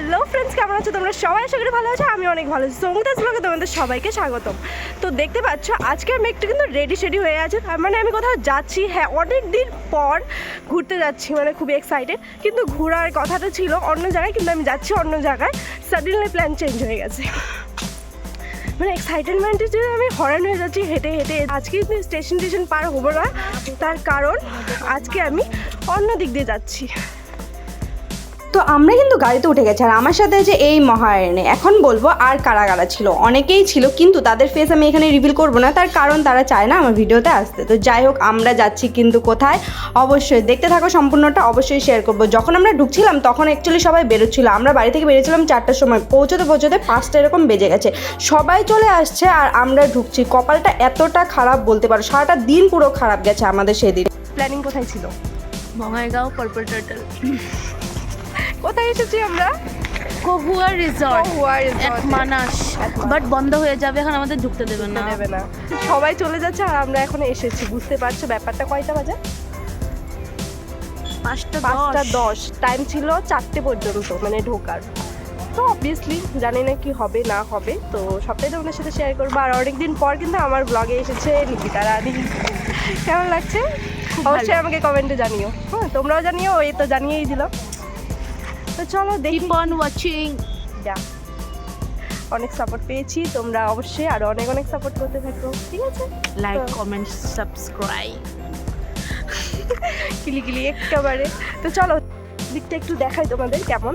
Hello friends, কেমন আছো? তোমরা সবাই আশা করি ভালো আছো, আমি অনেক ভালো আছি। সঙ্গীতাস ব্লগে তোমাদের সবাইকে স্বাগতম। তো দেখতে পাচ্ছ, আজকে আমি একটু কিন্তু রেডি শেডি হয়ে আছে। তার মানে আমি কোথাও যাচ্ছি হ্যাঁ অনেক দিন পর ঘুরতে যাচ্ছি মানে খুবই এক্সাইটেড কিন্তু ঘোরার কথাটা ছিল, অন্য জায়গায়, কিন্তু আমি যাচ্ছি অন্য জায়গায়। সাডেনলি প্ল্যান চেঞ্জ হয়ে গেছে। মানে এক্সাইটেডমেন্টে যে আমি হরান হয়ে যাচ্ছি, হেঁটে হেঁটে। আজকে স্টেশন টেশন পার হব না, তার কারণ আজকে আমি অন্য দিক দিয়ে যাচ্ছি। তো আমরা কিন্তু গাড়িতে উঠে গেছি। আর আমার সাথে আছে এই মহারণে এখন বলব আর কারা কারা ছিল? অনেকেই ছিল কিন্তু তাদের ফেস আমি এখানে রিভিল করব না তার কারণ তারা চায় না আমার ভিডিওতে আসতে। তো যাই হোক আমরা যাচ্ছি কিন্তু কোথায়? অবশ্যই দেখতে থাকো সম্পূর্ণটা অবশ্যই শেয়ার করব। যখন আমরা ঢুকছিলাম তখন অ্যাকচুয়ালি সবাই বেরোচ্ছিল। আমরা বাড়ি থেকে বেরিয়েছিলাম চারটার সময়। পৌঁছতে পৌঁছতে পাঁচটা এরকম বেজে গেছে। সবাই চলে আসছে আর আমরা ঢুকছি। কপালটা এতটা খারাপ বলতে পারো সারাটা দিন পুরো খারাপ গেছে আমাদের সেদিন। প্ল্যানিং কোথায় ছিল? বঙ্গাইগাঁও পার্পল টার্টল কোথায় এসেছি আমরা? কহুয়া রিসর্ট কহুয়া এ। মানাস। বাট বন্ধ হয়ে যাবে এখন আমাদের ঢুকতে দেবে না। দেবে না। সবাই চলে যাচ্ছে আর আমরা এখন এসেছি। বুঝতে পারছ ব্যাপারটা কয়টা বাজে? পাঁচটা দশ। টাইম ছিল চারটে পর্যন্ত মানে ঢোকার। তো অবভিয়াসলি জানি না কি হবে না হবে। তো সবটাই তোমাদের সাথে শেয়ার করব। আর অনেকদিন পর কিন্তু আমার ব্লগে এসেছে নিকিতা রানী। কেমন লাগছে? অবশ্যই আমাকে কমেন্টে জানিও। হ্যাঁ তোমরাও জানিও এই তো জানিয়েই দিলাম। তো চলো দেখি। অন ওয়াচিং অনেক সাপোর্ট পেয়েছি তোমরা অবশ্যই আরও অনেক অনেক সাপোর্ট করতে থাকো ঠিক আছে? লাইক কমেন্ট সাবস্ক্রাইব কিলি কিলি একেবারে তো চলো দিকটা একটু দেখাই তোমাদের কেমন।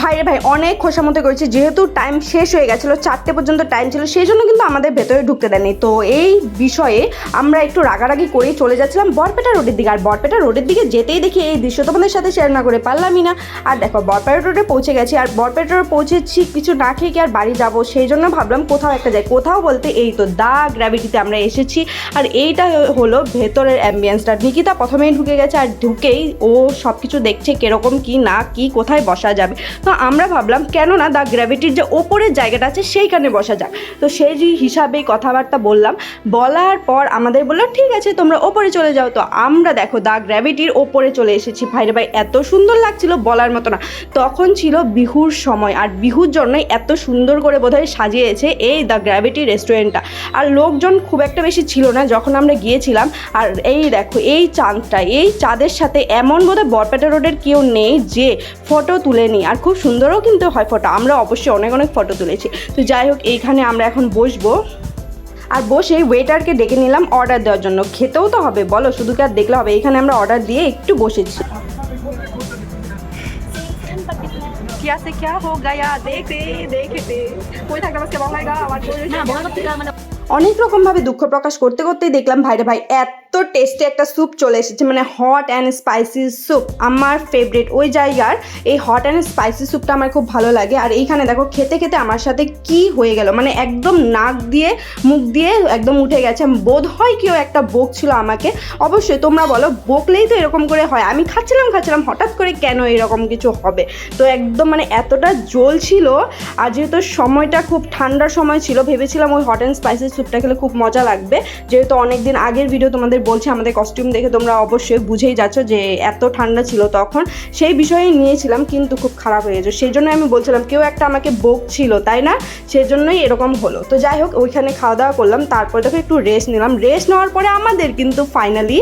ভাই রে ভাই, অনেক খোসামতো করেছি, যেহেতু টাইম শেষ হয়ে গেছিল, চারটে পর্যন্ত টাইম ছিল, সেই জন্য কিন্তু আমাদের ভেতরে ঢুকতে দেয়নি। তো এই বিষয়ে আমরা একটু রাগারাগি করেই চলে যাচ্ছিলাম বরপেটা রোডের দিকে। আর বরপেটা রোডের দিকে যেতেই দেখি এই দৃশ্য তোমাদের সাথে শেয়ার না করে পারলামই না। আর দেখো, বরপেটা রোডে পৌঁছে গেছি, আর বরপেটা রোডে পৌঁছেছি কিছু না খেয়ে কি আর বাড়ি যাব? সেই জন্য ভাবলাম কোথাও একটা যাই। কোথাও বলতে এই তো দা গ্র্যাভিটিতে আমরা এসেছি। আর এইটা হলো ভেতরের অ্যাম্বিয়েন্সটা নিকিতা প্রথমেই ঢুকে গেছে, আর ঢুকেই ও সব কিছু দেখছে কীরকম কি না, কি কোথায় বসা যাবে। তো আমরা ভাবলাম কেন না দ্য গ্র্যাভিটির যে ওপরের জায়গাটা আছে সেইখানে বসা যাক। তো সেই হিসাবেই কথাবার্তা বললাম, বলার পর আমাদের বলল, ঠিক আছে, তোমরা ওপরে চলে যাও। তো আমরা দেখো দ্য গ্র্যাভিটির ওপরে চলে এসেছি। ভাইরে ভাই, এত সুন্দর লাগছিল বলার মতো না। তখন ছিল বিহুর সময়, আর বিহুর জন্যই এত সুন্দর করে বোধহয় সাজিয়েছে এই দ্য গ্র্যাভিটি রেস্টুরেন্টটা আর লোকজন খুব একটা বেশি ছিল না, যখন আমরা গিয়েছিলাম, আর এই দেখো, এই চাঁদটা, এই চাঁদের সাথে এমন বোধহয় বরপেটা রোডের কেউ নেই যে ফটো তুলে নিই আর খুব সুন্দরও কিন্তু হয় ফটো আমরা অবশ্যই অনেক অনেক ফটো তুলেছি তো যাই হোক এইখানে আমরা এখন বসবো আর বসে ওয়েটারকে ডেকে নিলাম অর্ডার দেওয়ার জন্য খেতেও তো হবে বলো শুধু কি আর দেখলে হবে এখানে আমরা অর্ডার দিয়ে একটু বসেছি क्या से क्या हो गया देखते देखते कोई থাকতে আজকে বঙ্গাইগা আমার না বঙ্গাইগাঁও থেকে মানে অনেক রকমভাবে দুঃখ প্রকাশ করতে করতেই দেখলাম ভাইরে ভাই এত টেস্টি একটা স্যুপ চলে এসেছে মানে হট অ্যান্ড স্পাইসি স্যুপ আমার ফেভারিট ওই জায়গার এই হট অ্যান্ড স্পাইসি স্যুপটা আমার খুব ভালো লাগে। আর এইখানে দেখো, খেতে খেতে আমার সাথে কি হয়ে গেল? মানে একদম নাক দিয়ে, মুখ দিয়ে একদম উঠে গেছে। বোধ হয় কেউ একটা বোক ছিল আমাকে। অবশ্যই তোমরা বলো, বকলেই তো এরকম করে হয়। আমি খাচ্ছিলাম খাচ্ছিলাম, হঠাৎ করে কেন এরকম কিছু হবে? তো একদম মানে এতটা জল ছিল, আর যেহেতু সময়টা খুব ঠান্ডার সময় ছিল, ভেবেছিলাম ওই হট অ্যান্ড স্পাইসি স্যুপটা খেলে খুব মজা লাগবে। যেহেতু অনেক দিন আগের ভিডিও তোমাদের বলছে, আমাদের কস্টিউম দেখে তোমরা অবশ্যই বুঝেই যাচ্ছ যে এত ঠান্ডা ছিল তখন। সেই বিষয়ে নিয়েছিলাম, কিন্তু খুব খারাপ হয়ে গেছে। সেই জন্য আমি বলছিলাম, কেউ একটা আমাকে বোক ছিল তাই না? সেই জন্যই এরকম হলো। তো যাই হোক, ওইখানে খাওয়া দাওয়া করলাম, তারপরে দেখো একটু রেস্ট নিলাম। রেস্ট নেওয়ার পরে আমাদের কিন্তু ফাইনালি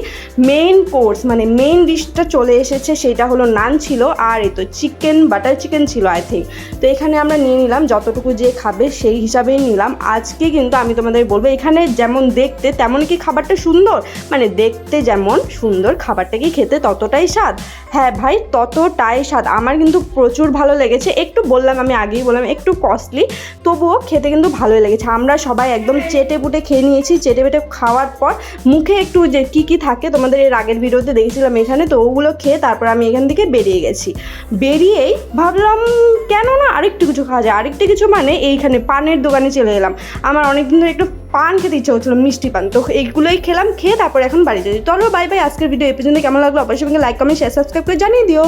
মেইন কোর্স মানে মেইন ডিশটা চলে এসেছে, সেটা হলো নান ছিল, আর এই তো চিকেন বাটার চিকেন ছিল আই থিঙ্ক তো এখানে আমরা নিয়ে নিলাম, যতটুকু যে খাবে সেই হিসাবেই নিলাম। আজকে কিন্তু আমি তোমাদের বলব, এখানে যেমন দেখতে তেমন কি খাবারটা সুন্দর মানে দেখতে যেমন সুন্দর, খাবারটা কি খেতে ততটাই স্বাদ? হ্যাঁ ভাই, ততটাই স্বাদ। আমার কিন্তু প্রচুর ভালো লেগেছে। একটু বললাম, আমি আগেই বললাম, একটু কস্টলি তবুও খেতে কিন্তু ভালোই লেগেছে। আমরা সবাই একদম চেটে পুটে খেয়ে নিয়েছি। চেটে পেটে খাওয়ার পর মুখে একটু যে কী কী থাকে, তোমাদের এর আগের ভিডিওতে দেখেছিলাম এখানে, তো ওগুলো খেয়ে তারপর আমি এখান থেকে বেরিয়ে গেছি। বেরিয়েই ভাবলাম, কেন না আরেকটু কিছু খাওয়া যায়? আরেকটু কিছু মানে এইখানে পানের দোকানে চলে এলাম। আমার অনেকদিন ধরে একটু পান খেতে ইচ্ছে হচ্ছিল মিষ্টি পান। তো এইগুলোই খেলাম, খেয়ে তারপর এখন বাড়ি যাচ্ছি। চলো বাই বাই আজকের ভিডিও এই পর্যন্ত কেমন লাগল? অবশ্যই লাইক কমেন্ট শেয়ার সাবস্ক্রাইব করে জানিয়ে দিও।